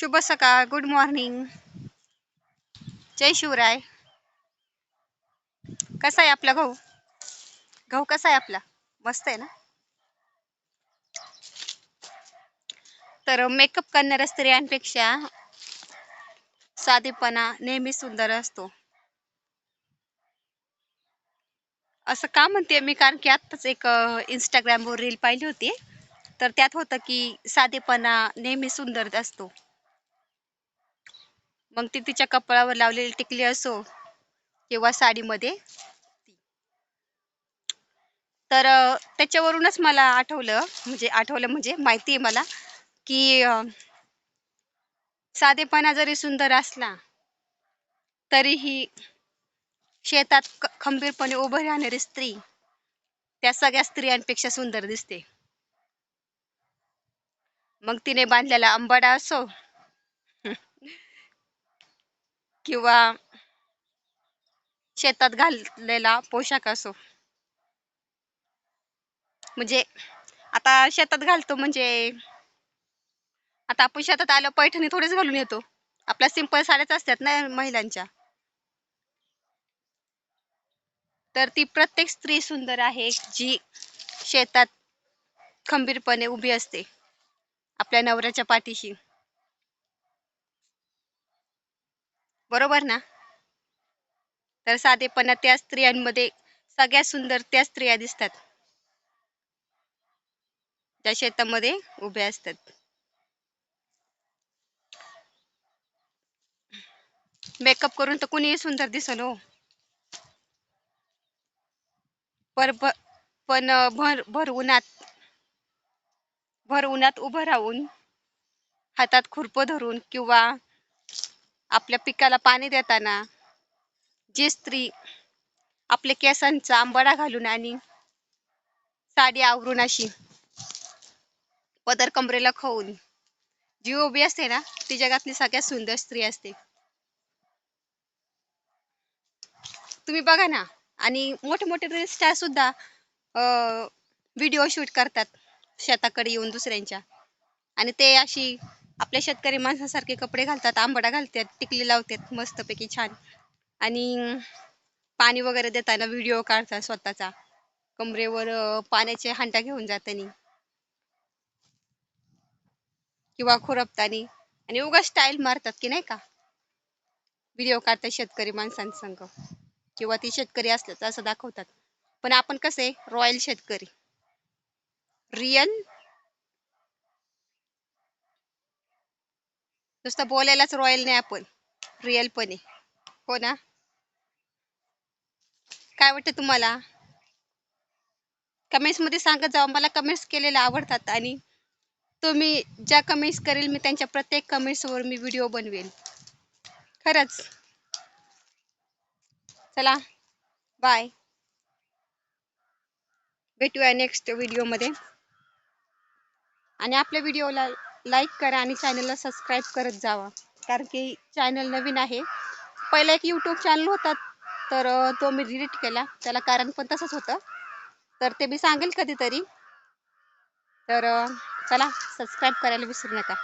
शुभ सकाळ good morning जय शिवराय. कसा आहे आपला गहू गहू कसा आहे आपला? मस्त आहे ना? तर मेकअप करणाऱ्या स्त्रियांपेक्षा साधेपणा नेहमी सुंदर असतो. असं का म्हणते मी? कारण की आत्ताच एक इंस्टाग्रामवर रील पाहिली होती. तर त्यात होतं की साधेपणा नेहमी सुंदर असतो. मग ती तिच्या कपाळावर लावलेली टिकली असो किंवा साडीमध्ये तर त्याच्यावरूनच मला आठवलं म्हणजे आठवलं म्हणजे माहिती आहे मला की साधेपणा जरी सुंदर असला तरीही शेतात खंबीरपणे उभं राहणारी स्त्री त्या सगळ्या स्त्रियांपेक्षा सुंदर दिसते. मग तिने बांधलेला अंबाडा असो किंवा शेतात घाललेला पोशाख असो. म्हणजे आता शेतात घालतो म्हणजे आता आपण शेतात आलो पैठणी थोडीच घालून येतो. आपल्या सिंपल साड्याच असतात ना महिलांच्या. तर ती प्रत्येक स्त्री सुंदर आहे जी शेतात खंबीरपणे उभी असते. आपल्या नवऱ्याच्या पाठीशी. बरोबर ना? तर साधेपणा त्या स्त्रियांमध्ये सगळ्यात सुंदर त्या स्त्रिया दिसतात. ज्या शेतामध्ये उभ्या असतात. मेकअप करून तर कुणीही सुंदर दिसल हो. पर पण भर भर उन्हात भर उन्हात उभं राहून हातात खुरपं धरून किंवा आपल्या पिकाला पाणी देताना जी स्त्री आपल्या केसांचा आंबाडा घालून आणि साडी आवरून अशी पदर कमरेला खाऊन जी उभी असते ना ती जगातली सगळ्यात सुंदर स्त्री असते. तुम्ही बघा ना आणि मोठे मोठे रील स्टार सुद्धा व्हिडिओ शूट करतात शेताकडे येऊन दुसऱ्यांच्या. आणि ते अशी आपल्या शेतकरी माणसासारखे कपडे घालतात आंबडा घालतात टिकली लावतात मस्तपैकी छान. आणि पाणी वगैरे देताना व्हिडिओ काढतात स्वतःचा. कमरेवर पाण्याचे हांडा घेऊन जातानी. किंवा खुरपतानी. आणि उगा स्टाईल मारतात की नाही का? व्हिडिओ काढतात शेतकरी माणसांसंग. किंवा ती शेतकरी असल्याचं असं दाखवतात. पण आपण कसे? रॉयल शेतकरी. रियल नुसतं बोलायलाच रॉयल नाही आपण. रिअलपणे हो ना? काय वाटतं तुम्हाला? कमेंट्समध्ये सांगत जावा. मला कमेंट्स केलेले आवडतात आणि तुम्ही ज्या कमेंट्स करेल मी त्यांच्या प्रत्येक वर मी व्हिडिओ बनवेल खरंच. चला. बाय भेटूया नेक्स्ट व्हिडिओमध्ये आणि आपल्या व्हिडिओला लाईक करा आणि चॅनलला सबस्क्राईब करत जावा. कारण की चॅनल नवीन आहे. पहिला एक यूट्यूब चॅनल होता तर तो मी डिलीट केला. त्याला कारण पण तसंच होतं. तर ते मी सांगेल कधीतरी. तर चला सबस्क्राईब करायला विसरू नका.